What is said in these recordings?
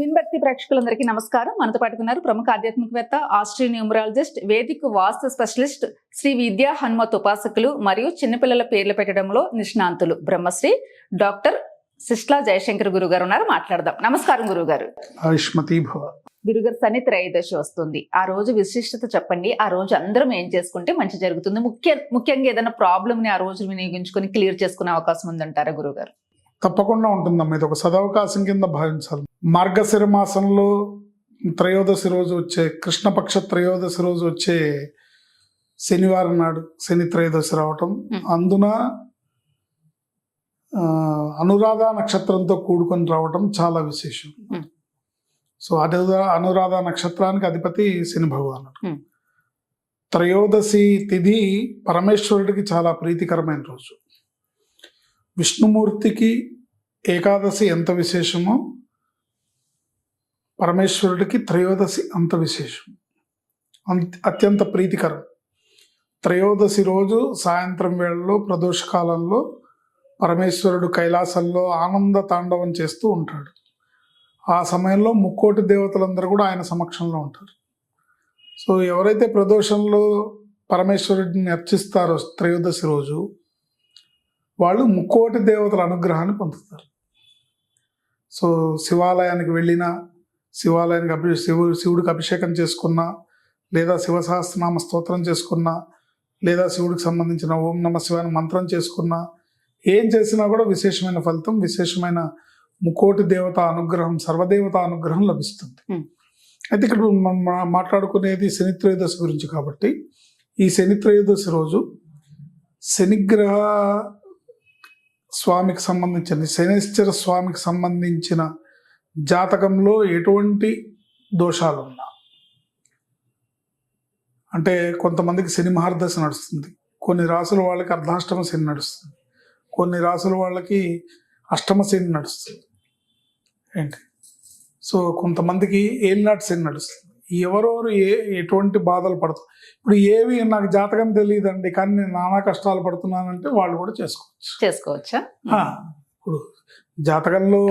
విన్భక్తి ప్రేక్షకులందరికీ నమస్కారం. మనతో పాటుకున్నారు ప్రముఖ ఆధ్యాత్మికవేత్త Austrian numerologist Vedic vastu specialist Shri Vidya Hanumat ఉపాసకులు మరియు చిన్నపిల్లల పేర్లు పెట్టడంలో నిష్ణాంతులు బ్రహ్మశ్రీ డాక్టర్ సిస్లా జయశంకర్ గురువు గారు ఉన్నారు. మాట్లాడదాం. నమస్కారం గురువు గారు గురుగారు శని త్రయోదశి వస్తుంది. ఆ రోజు విశిష్టత చెప్పండి. ఆ రోజు అందరం ఏం చేసుకుంటే మంచి జరుగుతుంది? ముఖ్య ముఖ్యంగా ఏదైనా ప్రాబ్లమ్ని ఆ రోజు వినియోగించుకొని క్లియర్ చేసుకునే అవకాశం ఉందంటారా గురుగారు? తప్పకుండా ఉంటుందమ్మా ఇది ఒక సదవకాశం కింద భావించాలి మార్గశిర మాసంలో త్రయోదశి రోజు వచ్చే కృష్ణపక్ష త్రయోదశి రోజు వచ్చే శనివారం నాడు శని త్రయోదశి రావటం. అందున అనురాధ నక్షత్రంతో కూడుకొని రావటం చాలా విశేషం. సో అనురా అనురాధ నక్షత్రానికి అధిపతి శని భగవానుడు. త్రయోదశి తిథి పరమేశ్వరుడికి చాలా ప్రీతికరమైన రోజు విష్ణుమూర్తికి ఏకాదశి ఎంత విశేషమో? పరమేశ్వరుడికి త్రయోదశి అంత విశేషం. అంత- అత్యంత ప్రీతికరం. త్రయోదశి రోజు సాయంత్రం వేళలో ప్రదోష కాలంలో పరమేశ్వరుడు కైలాసంలో ఆనంద తాండవం చేస్తూ ఉంటాడు. ఆ సమయంలో ముక్కోటి దేవతలందరూ కూడా ఆయన సమక్షంలో ఉంటారు. సో ఎవరైతే ప్రదోషంలో పరమేశ్వరుడిని అర్చిస్తారో త్రయోదశి రోజు వాళ్ళు ముక్కోటి దేవతల అనుగ్రహాన్ని పొందుతారు సో శివాలయానికి వెళ్ళినా శివాలయానికి అభి శివుడు శివుడికి అభిషేకం చేసుకున్నా లేదా శివ సహస్రనామ స్తోత్రం చేసుకున్నా లేదా శివుడికి సంబంధించిన ఓం నమ శివాని మంత్రం చేసుకున్నా ఏం చేసినా కూడా విశేషమైన ఫలితం విశేషమైన ముకోటి దేవత అనుగ్రహం సర్వదేవత అనుగ్రహం లభిస్తుంది. అయితే ఇక్కడ మనం మాట్లాడుకునేది శని త్రయోదశి గురించి కాబట్టి ఈ శని త్రయోదశి రోజు శనిగ్రహ స్వామికి సంబంధించిన శనిశ్చర స్వామికి సంబంధించిన జాతకంలో ఎటువంటి దోషాలు ఉన్నా అంటే కొంతమందికి శని మహర్దశ నడుస్తుంది. కొన్ని రాసుల వాళ్ళకి అర్ధాష్టమ శని నడుస్తుంది. కొన్ని రాసుల వాళ్ళకి అష్టమ శని నడుస్తుంది. ఏంటి? సో కొంతమందికి ఏలినాటి శని నడుస్తుంది. ఎవరెవరు ఏ ఎటువంటి బాధలు పడుతారు ఇప్పుడు ఏవి నాకు జాతకం తెలియదండి కానీ నేను నానా కష్టాలు పడుతున్నానంటే వాళ్ళు కూడా చేసుకోవచ్చు. చేసుకోవచ్చా? ఇప్పుడు జాతకంలో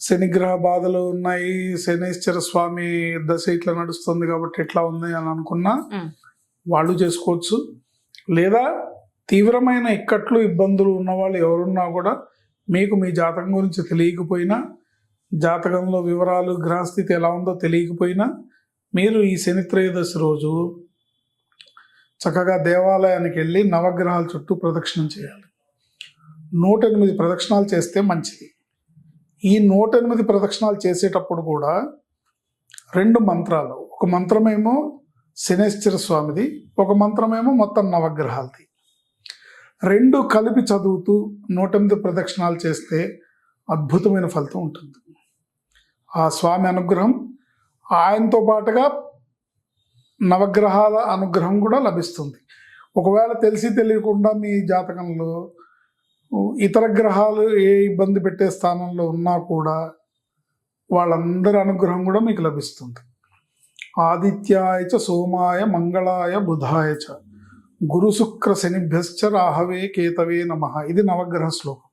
శనిగ్రహ బాధలు ఉన్నాయి శనీశ్వర స్వామి దశ ఇట్లా నడుస్తుంది కాబట్టి ఎట్లా ఉంది అని అనుకున్నా. వాళ్ళు చేసుకోవచ్చు. లేదా తీవ్రమైన ఇక్కట్లు ఇబ్బందులు ఉన్న వాళ్ళు ఎవరున్నా కూడా మీకు మీ జాతకం గురించి తెలియకపోయినా జాతకంలో వివరాలు గ్రహస్థితి ఎలా ఉందో తెలియకపోయినా మీరు ఈ శని త్రయోదశి రోజు చక్కగా దేవాలయానికి వెళ్ళి నవగ్రహాల చుట్టూ ప్రదక్షిణం చేయాలి. నూట ఎనిమిది ప్రదక్షిణాలు చేస్తే మంచిది. ఈ నూట ఎనిమిది ప్రదక్షిణాలు చేసేటప్పుడు కూడా రెండు మంత్రాలు. ఒక మంత్రమేమో శనేశ్వర స్వామిది ఒక మంత్రమేమో మొత్తం నవగ్రహాలది. రెండు కలిపి చదువుతూ నూట ఎనిమిది ప్రదక్షిణాలు చేస్తే అద్భుతమైన ఫలితం ఉంటుంది. ఆ స్వామి అనుగ్రహం ఆయనతో పాటుగా నవగ్రహాల అనుగ్రహం కూడా లభిస్తుంది. ఒకవేళ తెలిసి తెలియకుండా మీ జాతకంలో ఇతర గ్రహాలు ఏ ఇబ్బంది పెట్టే స్థానంలో ఉన్నా కూడా వాళ్ళందరి అనుగ్రహం కూడా మీకు లభిస్తుంది. ఆదిత్యాయ చ సోమాయ మంగళాయ బుధాయ చ గురు శుక్ర శనిభ్యశ్చ రాహవే కేతవే నమ. ఇది నవగ్రహ శ్లోకం.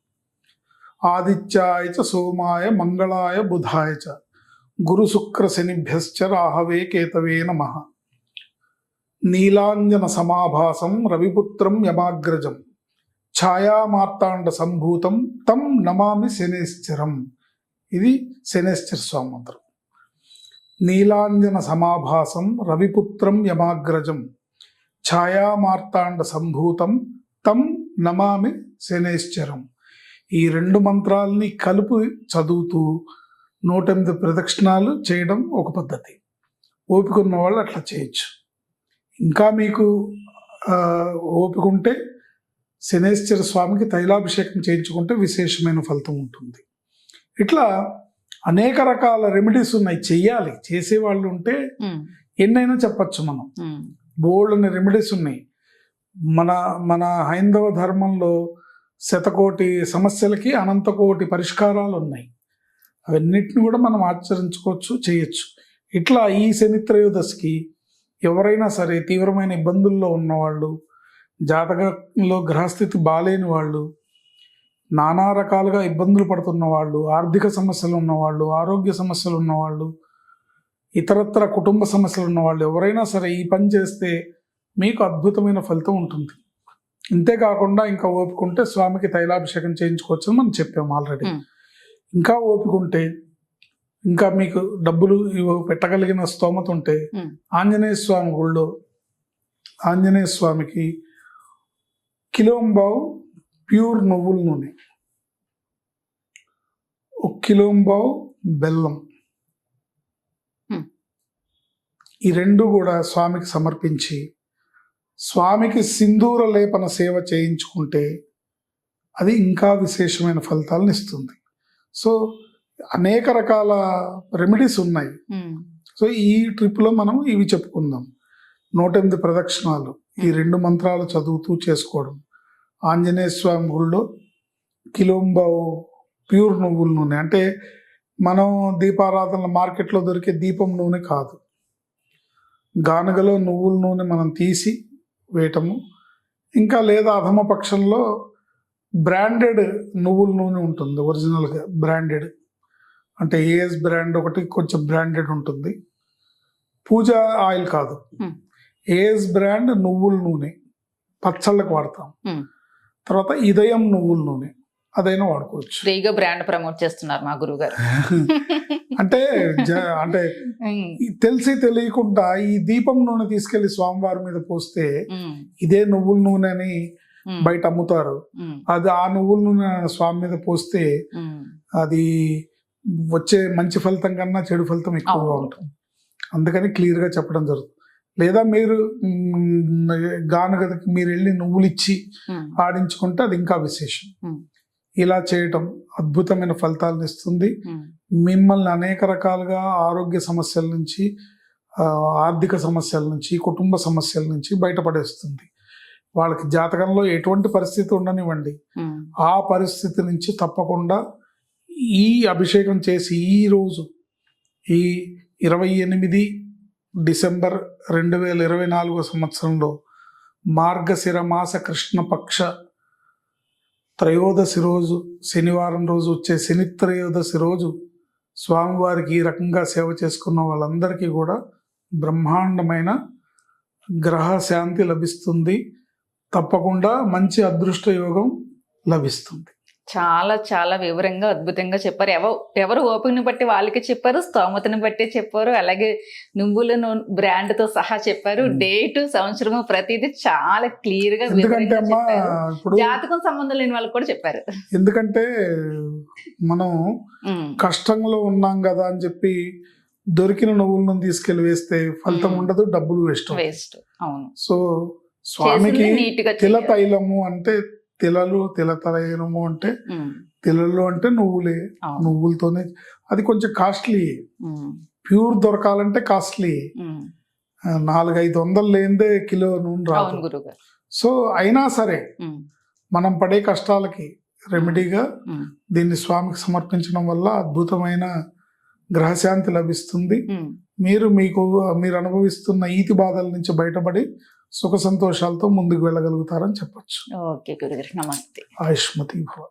ఆదిత్యాయ చ సోమాయ మంగళాయ బుధాయ చ. గురుశుక్రశనిభ్యశ్చ రాహవే కేతవే నమ. నీలాంజన సమాభాసం రవిపుత్రం యమాగ్రజం ఛాయామార్తాండ సంభూతం తం నమామి శనేశ్చరం. ఇది శనేశ్చర స్వామి మంత్రం. నీలాంజన సమాభాసం రవిపుత్రం యమాగ్రజం ఛాయామార్తాండ సంభూతం తం నమామి శనేశ్చరం. ఈ రెండు మంత్రాల్ని కలుపు చదువుతూ నూట ఎనిమిది ప్రదక్షిణాలు చేయడం ఒక పద్ధతి. ఓపిక ఉన్న వాళ్ళు అట్లా చేయొచ్చు. ఇంకా మీకు ఓపిక ఉంటే శనేశ్వర స్వామికి తైలాభిషేకం చేయించుకుంటే విశేషమైన ఫలితం ఉంటుంది. ఇట్లా అనేక రకాల రెమెడీస్ ఉన్నాయి. చెయ్యాలి. చేసేవాళ్ళు ఉంటే ఎన్నైనా చెప్పచ్చు మనం. బోల్డ్ రెమెడీస్ ఉన్నాయి. మన మన హైందవ ధర్మంలో శతకోటి సమస్యలకి అనంతకోటి పరిష్కారాలు ఉన్నాయి. అవన్నిటిని కూడా మనం ఆచరించుకోవచ్చు చేయొచ్చు. ఇట్లా ఈ శని త్రయోదశికి ఎవరైనా సరే తీవ్రమైన ఇబ్బందుల్లో ఉన్నవాళ్ళు జాతకంలో గ్రహస్థితి బాలేని వాళ్ళు నానా రకాలుగా ఇబ్బందులు పడుతున్న వాళ్ళు ఆర్థిక సమస్యలు ఉన్నవాళ్ళు ఆరోగ్య సమస్యలు ఉన్నవాళ్ళు ఇతరత్ర కుటుంబ సమస్యలు ఉన్నవాళ్ళు ఎవరైనా సరే ఈ పని చేస్తే మీకు అద్భుతమైన ఫలితం ఉంటుంది. ఇంతేకాకుండా ఇంకా ఓపుకుంటే స్వామికి తైలాభిషేకం చేయించుకోవచ్చు మనం చెప్పాము ఆల్రెడీ. ఇంకా ఓపిక ఉంటే ఇంకా మీకు డబ్బులు ఇవ్వ- పెట్టగలిగిన స్తోమత ఉంటే. ఆంజనేయ స్వామి గుళ్ళో ఆంజనేయ స్వామికి కిలోంబావు ప్యూర్ నువ్వుల నూనె ఒక కిలోంబావు బెల్లం. ఈ రెండు కూడా స్వామికి సమర్పించి స్వామికి సింధూర లేపన సేవ చేయించుకుంటే అది ఇంకా విశేషమైన ఫలితాలను ఇస్తుంది సో అనేక రకాల రెమెడీస్ ఉన్నాయి. సో ఈ ట్రిప్లో మనం ఇవి చెప్పుకుందాం. నూట ఎనిమిది ప్రదక్షిణాలు ఈ రెండు మంత్రాలు చదువుతూ చేసుకోవడం. ఆంజనేయ స్వామి గుళ్ళో కిలోంబావు ప్యూర్ నువ్వుల నూనె. అంటే మనం దీపారాధన మార్కెట్లో దొరికే దీపం నూనె కాదు. గానుగలో నువ్వుల నూనె మనం తీసి వేయటము. ఇంకా లేదా అధమ పక్షంలో బ్రాండెడ్ నువ్వుల నూనె ఉంటుంది ఒరిజినల్గా బ్రాండెడ్. అంటే ఏఎస్ బ్రాండ్ ఒకటి కొంచెం బ్రాండెడ్ ఉంటుంది. పూజ ఆయిల్ కాదు. ఏఎస్ బ్రాండ్ నువ్వుల నూనె పచ్చళ్ళకు వాడతాం. తర్వాత ఇదయం నువ్వుల నూనె అదైనా వాడుకోవచ్చు. ఫ్రీగా బ్రాండ్ ప్రమోట్ చేస్తున్నారు మా గురువు గారు అంటే అంటే తెలిసి తెలియకుండా ఈ దీపం నూనె తీసుకెళ్ళి స్వామివారి మీద పోస్తే ఇదే నువ్వుల నూనె అని బయట అమ్ముతారు. అది ఆ నువ్వుల నూనె స్వామి మీద పోస్తే అది వచ్చే మంచి ఫలితం కన్నా చెడు ఫలితం ఎక్కువగా. ఉంటుంది. అందుకని క్లియర్గా చెప్పడం జరుగుతుంది. లేదా మీరు గానుగదకి మీరు వెళ్ళి నువ్వులు ఇచ్చి ఆడించుకుంటే అది ఇంకా విశేషం. ఇలా చేయటం అద్భుతమైన ఫలితాలను ఇస్తుంది. మిమ్మల్ని అనేక రకాలుగా ఆరోగ్య సమస్యల నుంచి ఆర్థిక సమస్యల నుంచి కుటుంబ సమస్యల నుంచి బయటపడేస్తుంది. వాళ్ళకి జాతకంలో ఎటువంటి పరిస్థితి ఉండనివ్వండి. ఆ పరిస్థితి నుంచి తప్పకుండా ఈ అభిషేకం చేసి ఈ రోజు ఈ ఇరవై ఎనిమిది డిసెంబర్ రెండు వేల ఇరవై నాలుగో సంవత్సరంలో మార్గశిర మాస కృష్ణపక్ష త్రయోదశి రోజు శనివారం రోజు వచ్చే శని త్రయోదశి రోజు స్వామివారికి ఈ రకంగా సేవ చేసుకున్న వాళ్ళందరికీ కూడా బ్రహ్మాండమైన గ్రహ శాంతి లభిస్తుంది. తప్పకుండా మంచి అదృష్ట యోగం లభిస్తుంది. చాలా చాలా వివరంగా అద్భుతంగా చెప్పారు. ఎవరు ఎవరు ఓపికని బట్టి వాళ్ళకి చెప్పారు స్తోమతని బట్టి చెప్పారు. అలాగే నువ్వుల బ్రాండ్తో సహా చెప్పారు. డేట్ సంవత్సరము ప్రతిదీ చాలా క్లియర్గా ఎందుకంటే జాతకం సంబంధం లేని వాళ్ళకి కూడా చెప్పారు. ఎందుకంటే మనం కష్టంలో ఉన్నాం కదా అని చెప్పి దొరికిన నువ్వులను తీసుకెళ్ళి వేస్తే ఫలితం. ఉండదు డబ్బులు వేస్ట్ వేస్ట్. అవును. సో స్వామికి తిల. తైలము అంటే తిలలు తిల తైలము అంటే తిలలు అంటే నువ్వులే. నువ్వులతోనే అది కొంచెం కాస్ట్లీ. ప్యూర్ దొరకాలంటే కాస్ట్లీ. నాలుగైదు వందలు లేనిదే కిలో నూనె రాదు. సో అయినా సరే మనం పడే కష్టాలకి రెమెడీగా దీన్ని స్వామికి సమర్పించడం వల్ల అద్భుతమైన గ్రహశాంతి లభిస్తుంది. మీరు మీకు మీరు అనుభవిస్తున్న ఈతి బాధల నుంచి బయటపడి సుఖ సంతోషాలతో ముందుకు వెళ్ళగలుగుతారని చెప్పొచ్చు. ఓకే గురుగారు. నమస్తే. ఆయుష్మతి భవ